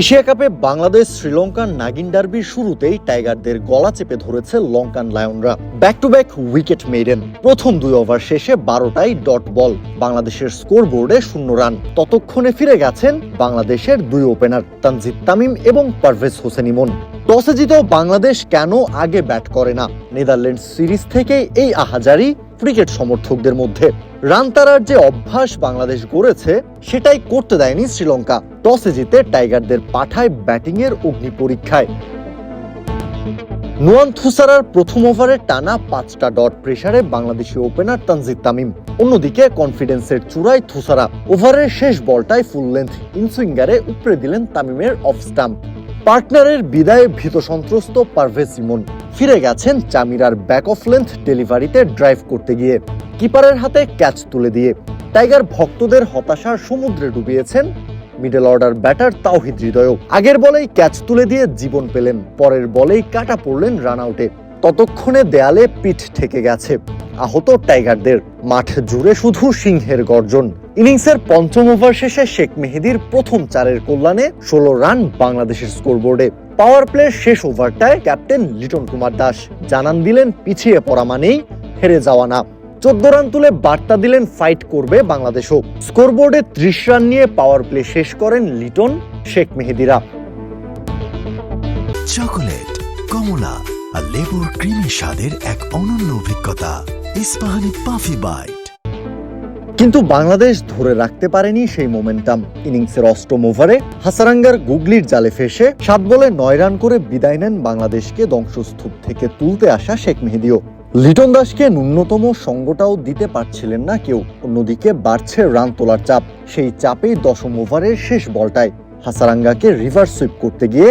Asia কাপে বাংলাদেশ শ্রীলঙ্কার নাগিন ডার্বির শুরুতেই টাইগারদের গলা চেপে ধরেছে Lankan লায়নরা। Back to back wicket maiden প্রথম দুই ওভার শেষে বারোটাই ডট বল বাংলাদেশের স্কোর বোর্ডে শূন্য রান। ততক্ষণে ফিরে গেছেন বাংলাদেশের দুই ওপেনার তানজিদ তামিম এবং পারভেজ হোসেন ইমন। টসে জিতেও বাংলাদেশ কেন আগে ব্যাট করে না? নেদারল্যান্ডস সিরিজ থেকে এই আহাজারি ক্রিকেট সমর্থকদের মধ্যে রান তারার যে অভ্যাস বাংলাদেশ গড়েছে, সেটাই করতে দেয়নি শ্রীলঙ্কা। টসে জিতে টাইগারদের পাঠায় ব্যাটিংয়ের অগ্নি পরীক্ষায়। নোয়ান থুসারার প্রথম ওভারে টানা পাঁচটা ডট প্রেসারে বাংলাদেশি ওপেনার তানজিদ তামিম। অন্যদিকে কনফিডেন্সের চূড়ায় থুসারা ওভারের শেষ বলটায় ফুল লেন্থ ইনসুইঙ্গারে উপড়ে দিলেন তামিমের অফ স্টাম্প। পার্টনারের বিদায়ে ভীত সন্ত্রস্ত পারভেজ ইমন ফিরে গেছেন চামিরার ব্যাক অফ লেন্থ ডেলিভারিতে ড্রাইভ করতে গিয়ে। কিপারের হাতে ক্যাচ তুলে দিয়ে। টাইগার ভক্তদের হতাশার সমুদ্রে ডুবিয়েছেন মিডল অর্ডার ব্যাটার তাওহিদ হৃদয়ও। আগের বলেই ক্যাচ তুলে দিয়ে জীবন পেলেন, পরের বলেই কাটা পড়লেন রান আউটে ততক্ষণে দেয়ালে পিঠ ঠেকে গেছে, আহত টাইগারদের। মাঠ জুড়ে শুধু সিংহের গর্জন। ইনিংসের পঞ্চম ওভার শেষে শেখ মেহেদির প্রথম চারের কল্যাণে ষোলো রান বাংলাদেশের স্কোরবোর্ডে পাওয়ার প্লে শেষ ওভারটায় ক্যাপ্টেন লিটন কুমার দাস জানান দিলেন, পিছিয়ে পড়া মানেই হেরে যাওয়া না। চোদ্দ রান তুলে বার্তা দিলেন, ফাইট করবে বাংলাদেশও। স্কোরবোর্ডে ত্রিশ রান নিয়ে পাওয়ার প্লে শেষ করেন লিটন, শেখ মেহেদিরা। চকোলেট, কমলা আর লেবুর ক্রিমি স্বাদের এক অনন্য অভিজ্ঞতা। ইস্পাহানি পাফি বাইট কিন্তু বাংলাদেশ ধরে রাখতে পারেনি সেই মোমেন্টাম ইনিংসের অষ্টম ওভারে হাসারাঙ্গার গুগলির জালে ফেসে সাত বলে নয় রান করে বিদায় নেন বাংলাদেশকে ধ্বংসস্তূপ থেকে তুলতে আসা শেখ মেহেদিও। লিটন দাসকে ন্যূনতম সঙ্গটাও দিতে পারছিলেন না কেউ। অন্যদিকে বাড়ছে রান তোলার চাপ। সেই চাপেই দশম ওভারের শেষ বলটায় হাসারাঙ্গাকে রিভার্স সুইপ করতে গিয়ে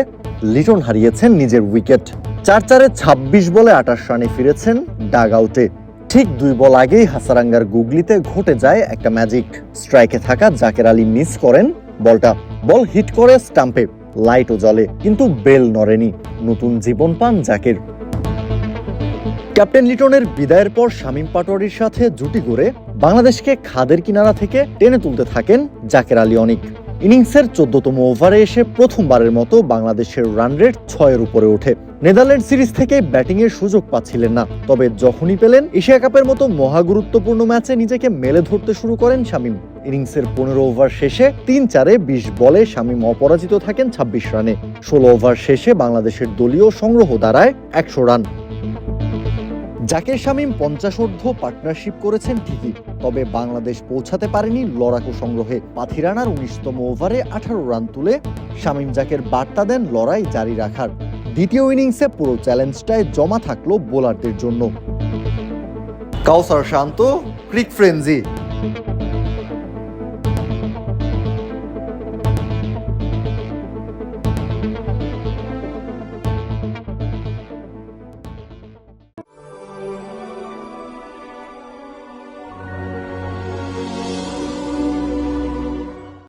লিটন হারিয়েছেন নিজের উইকেট। চার চারে ছাব্বিশ বলে আটাশ রানে ফিরেছেন ডাগ আউটে। ঠিক দুই বল আগেই হাসারাঙ্গার গুগলিতে ঘটে যায় একটা ম্যাজিক স্ট্রাইকে থাকা জাকের আলী মিস করেন বলটা। বল হিট করে স্টাম্পে লাইটও জ্বলে, কিন্তু বেল নড়েনি। নতুন জীবন পান জাকের। ক্যাপ্টেন লিটনের বিদায়ের পর শামীম পাটোয়ারির সাথে জুটি করে বাংলাদেশকে খাদের কিনারা থেকে টেনে তুলতে থাকেন জাকের আলী অনিক। ইনিংসের চোদ্দতম ওভারে এসে প্রথমবারের মতো বাংলাদেশের রান রেট ছয়ের উপরে ওঠে। নেদারল্যান্ড সিরিজ থেকে ব্যাটিং এর সুযোগ পাচ্ছিলেন না, তবে যখনই পেলেন, এশিয়া কাপের মতো মহাগুরুত্বপূর্ণ ম্যাচে নিজেকে মেলে ধরতে শুরু করেন শামীম। ইনিংসের পনেরো ওভার শেষে তিন চারে বিশ বলে শামীম অপরাজিত থাকেন ছাব্বিশ রানে। ষোলো ওভার শেষে বাংলাদেশের দলীয় সংগ্রহ দাঁড়ায় একশো রান। জাকের শামীম পঞ্চাশোর্ধ পার্টনারশিপ করেছেন ঠিকই, তবে বাংলাদেশ পৌঁছাতে পারেনি লড়াকু সংগ্রহে। পাথিরানার উনিশতম ওভারে আঠারো রান তুলে শামীম জাকের বার্তা দেন লড়াই জারি রাখার। দ্বিতীয় ইনিংসে পুরো চ্যালেঞ্জটায় জমা থাকল বোলারদের জন্য। কাউসার শান্ত, ক্রিক ফ্রেঞ্জি